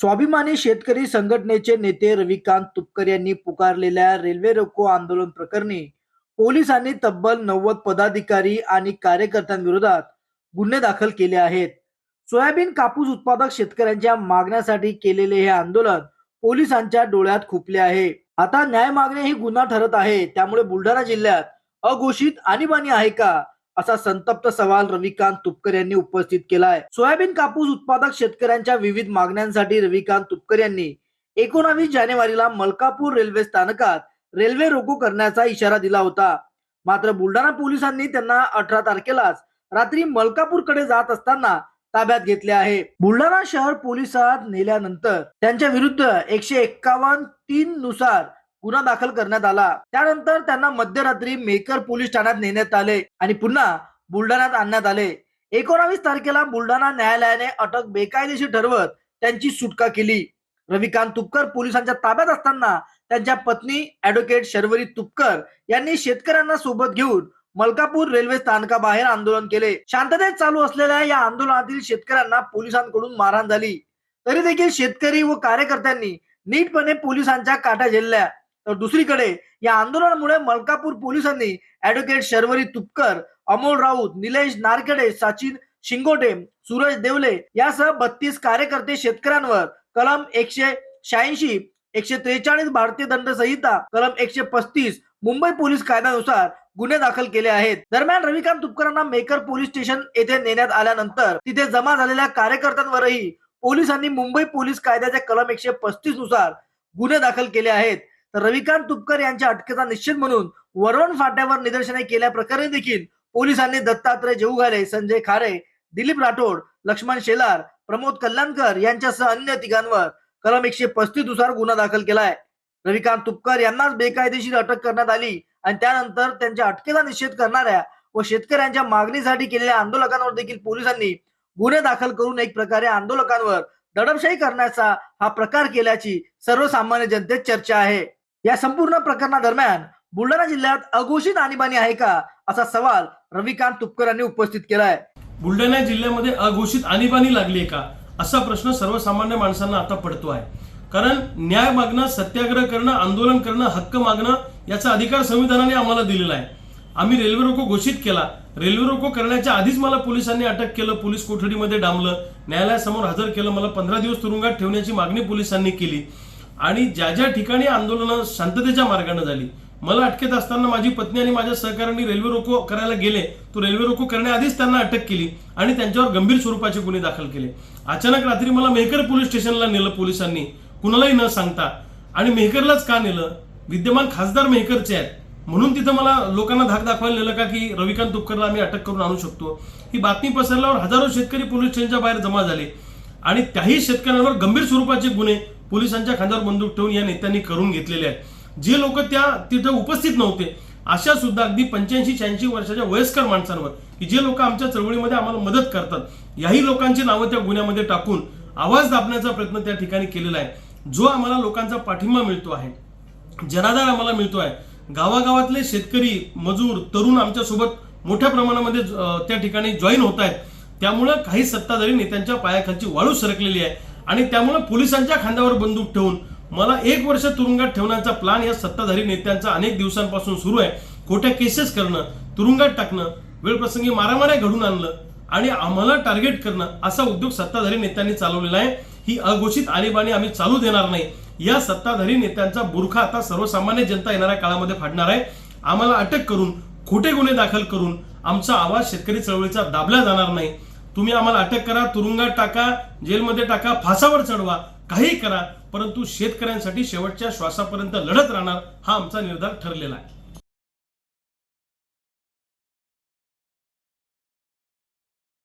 स्वाभिमानी शेतकरी संघटनेचे नेते रविकांत तुपकर यांनी पुकारलेल्या रेल्वे रोको आंदोलन प्रकरणी पोलिसांनी तब्बल नव्वद पदाधिकारी आणि कार्यकर्त्यांविरोधात गुन्हे दाखल केले आहेत. सोयाबीन कापूस उत्पादक शेतकऱ्यांच्या मागण्यासाठी केलेले हे आंदोलन पोलिसांच्या डोळ्यात खुपले आहे. आता न्याय मागणे ही गुन्हा ठरत आहे त्यामुळे बुलढाणा जिल्ह्यात अघोषित आणीबाणी आहे का? असा संतप्त सवाल रविकांत तुपकर यांनी उपस्थित केलाय. सोयाबीन कापूस उत्पादक शेतकऱ्यांच्या विविध मागण्यांसाठी रविकांत तुपकर यांनी एकोणावीस जानेवारीला मलकापूर रेल्वे स्थानकात रेल्वे रोको करण्याचा इशारा दिला होता. मात्र बुलढाणा पोलिसांनी त्यांना अठरा तारखेलाच रात्री मलकापूरकडे जात असताना ताब्यात घेतले आहे. बुलढाणा शहर पोलिसात नेल्यानंतर त्यांच्या विरुद्ध एकशे एक्कावन्न तीन नुसार गुन्हा दाखल करण्यात आला. त्यानंतर त्यांना मध्यरात्री मेकर पोलीस ठाण्यात नेण्यात आले आणि पुन्हा बुलढाण्यात आणण्यात आले. एकोणावीस तारखेला बुलढाणा न्यायालयाने अटक बेकायदेशीर ठरवत त्यांची सुटका केली. रविकांत तुपकर पोलिसांच्या ताब्यात असताना त्यांच्या पत्नी ऍडव्होकेट शर्वरी तुपकर यांनी शेतकऱ्यांना सोबत घेऊन मलकापूर रेल्वे स्थानकाबाहेर आंदोलन केले. शांततेत चालू असलेल्या या आंदोलनातील शेतकऱ्यांना पोलिसांकडून मारहाण झाली. तरी देखील शेतकरी व कार्यकर्त्यांनी नीटपणे पोलिसांच्या काट्या झेलल्या. तर दुसरीकडे या आंदोलनामुळे मलकापूर पोलिसांनी ऍडव्होकेट शर्वरी तुपकर अमोल राऊत निलेश नारखेडे सचिन शिंगोटे सूरज देवले यासह बत्तीस कार्यकर्ते शेतकऱ्यांवर कलम एकशे शहाऐंशी एकशे त्रेचाळीस भारतीय दंड संहिता कलम एकशे पस्तीस मुंबई पोलीस कायद्यानुसार गुन्हे दाखल केले आहेत. दरम्यान रविकांत तुपकरांना मेकर पोलीस स्टेशन येथे नेण्यात आल्यानंतर तिथे जमा झालेल्या कार्यकर्त्यांवरही पोलिसांनी मुंबई पोलीस कायद्याच्या कलम एकशे पस्तीसनुसार गुन्हे दाखल केले आहेत. तर रविकांत तुपकर यांच्या अटकेचा निश्चित म्हणून वरवण फाट्यावर निदर्शने केल्या प्रकारे देखील पोलिसांनी दत्तात्रय जेऊघाले संजय खारे दिलीप राठोड लक्ष्मण शेलार प्रमोद कल्याणकर यांच्यासह अन्य तिघांवर कलम एकशे पस्तीसनुसार गुन्हा दाखल केलाय. रविकांत तुपकर यांनाच बेकायदेशीर अटक करण्यात आली आणि त्यानंतर त्यांच्या अटकेचा निषेध करणाऱ्या व शेतकऱ्यांच्या मागणीसाठी केलेल्या आंदोलकांवर देखील पोलिसांनी गुन्हे दाखल करून एक प्रकारे आंदोलकांवर दडपशाही करण्याचा हा प्रकार केल्याची सर्वसामान्य जनतेत चर्चा आहे. या संपूर्ण प्रकरणादरम्यान बुलढाणा जिल्ह्यात अघोषित आणीबाणी आहे का? असा सवाल रविकांत तुपकर यांनी उपस्थित केलाय. बुलढाणा जिल्ह्यामध्ये अघोषित आणीबाणी लागली आहे का? असा प्रश्न सर्वसामान्य माणसांना आता पडतो आहे. कारण न्याय मागणं सत्याग्रह करणं आंदोलन करणं हक्क मागणं याचा अधिकार संविधानाने आम्हाला दिलेला आहे. आम्ही रेल्वे रोको घोषित केला. रेल्वे रोको करण्याच्या आधीच मला पोलिसांनी अटक केलं पोलीस कोठडीमध्ये डांबलं. न्यायालयासमोर हजर केलं मला पंधरा दिवस तुरुंगात ठेवण्याची मागणी पोलिसांनी केली. आणि ज्या ज्या ठिकाणी आंदोलनं शांततेच्या मार्गाने झाली मला अटकेत असताना माझी पत्नी आणि माझ्या सहकाऱ्यांनी रेल्वे रोको करायला गेले तो रेल्वे रोको करण्याआधीच त्यांना अटक केली आणि त्यांच्यावर गंभीर स्वरूपाचे गुन्हे दाखल केले. अचानक रात्री मला मेहकर पोलीस स्टेशनला नेलं पोलिसांनी कुणालाही न सांगता. आणि मेहकरलाच का नेलं? विद्यमान खासदार मेहकरचे आहेत. म्हणून तिथं मला लोकांना धाक दाखवायला नेलं का की रविकांत तुपकरला आम्ही अटक करून आणू शकतो. ही बातमी पसरल्यावर हजारो शेतकरी पोलीस स्टेशनच्या बाहेर जमा झाले. आणि त्याही शेतकऱ्यांवर गंभीर स्वरूपाचे गुन्हे पोलिसांच्या खांद्यावर बंदूक ठेवून या नेत्यांनी करून घेतलेले आहेत. जे लोक त्या तिथं उपस्थित नव्हते अशा सुद्धा अगदी पंच्याऐंशी शहाऐंशी वर्षाच्या वयस्कर माणसांवर की जे लोक आमच्या चळवळीमध्ये आम्हाला मदत करतात याही लोकांची नावं त्या गुन्ह्यामध्ये टाकून आवाज दाबण्याचा प्रयत्न त्या ठिकाणी केलेला आहे. जो आम्हाला लोकांचा पाठिंबा मिळतो आहे जनाधार आम्हाला मिळतो आहे गावागावातले शेतकरी मजूर तरुण आमच्यासोबत मोठ्या प्रमाणामध्ये त्या ठिकाणी जॉईन होत आहेत. त्यामुळं काही सत्ताधारी नेत्यांच्या पायाखालची वाळू सरकलेली आहे. आणि त्यामुळं पोलिसांच्या खांद्यावर बंदूक ठेवून मला एक वर्ष तुरुंगात ठेवण्याचा प्लान या सत्ताधारी नेत्यांचा अनेक दिवसांपासून सुरू आहे. खोट्या केसेस करणं तुरुंगात टाकणं वेळप्रसंगी मारामाऱ्या घडून आणलं आणि आम्हाला टार्गेट करणं असा उद्योग सत्ताधारी नेत्यांनी चालवलेला आहे. ही अघोषित आणीबाणी आम्ही चालू देणार नाही. या सत्ताधारी नेत्यांचा बुरखा आता सर्वसामान्य जनता येणाऱ्या काळामध्ये फाडणार आहे. आम्हाला अटक करून खोटे गुन्हे दाखल करून आमचा आवाज शेतकरी चळवळीचा दाबला जाणार नाही. तुम्ही आम्हाला अटक करा तुरुंगात टाका जेलमध्ये टाका फासावर चढवा काही करा परंतु शेतकऱ्यांसाठी शेवटच्या श्वासापर्यंत लढत राहणार हा आमचा निर्धार ठरलेला आहे.